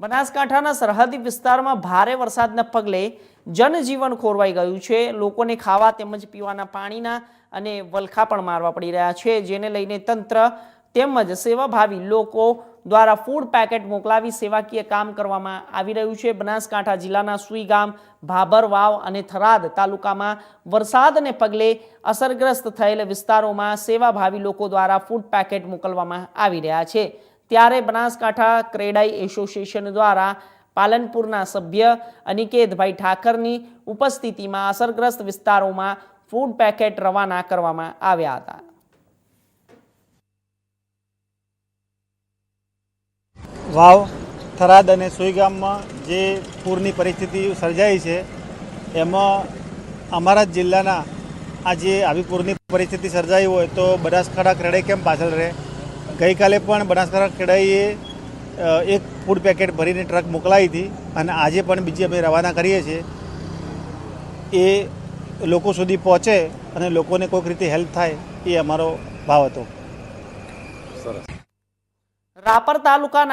બનાસકાંઠાના સરહદી વિસ્તારમાં ભારે વરસાદના પગલે જનજીવન ખોરવાઈ ગયું છે. લોકોને ખાવા તેમજ પીવાના પાણીના અને વલખા પણ મારવા પડી રહ્યા છે. જેને લઈને તંત્ર તેમજ સેવાભાવી લોકો દ્વારા ફૂડ પેકેટ મોકલાવી સેવાકીય કામ કરવામાં આવી રહ્યું છે. બનાસકાંઠા જિલ્લાના સુઈગામ ભાભર વાવ અને થરાદ તાલુકામાં વરસાદને પગલે અસરગ્રસ્ત થયેલ વિસ્તારોમાં સેવાભાવી લોકો દ્વારા ફૂડ પેકેટ મોકલવામાં આવી રહ્યા છે. ત્યારે બનાસકાંઠા ક્રેડાઈ એસોસિએશન દ્વારા પાલનપુરના સભ્ય અનિકેતભાઈ ઠાકરની ઉપસ્થિતિમાં અસરગ્રસ્ત વિસ્તારોમાં ફૂડ પેકેટ રવાના કરવામાં આવ્યા હતા. વાવ, થરાદ અને સુઈગામમાં જે પૂરની પરિસ્થિતિ સર્જાઈ છે, એમાં અમારા જિલ્લાના આ જે આવી પૂરની પરિસ્થિતિ સર્જાઈ હોય તો બનાસકાંઠા ક્રેડાઈ કેમ પાછળ રહે. ગઈકાલે પણ બનાસકાંઠા ખેડાઈએ એક ફૂડ પેકેટ ભરીને ટ્રક મોકલાવી હતી અને આજે પણ બીજી અમે રવાના કરીએ છીએ. એ લોકો સુધી પહોંચે અને લોકોને કોઈક રીતે હેલ્પ થાય એ અમારો ભાવ હતો. રાપર તાલુકાના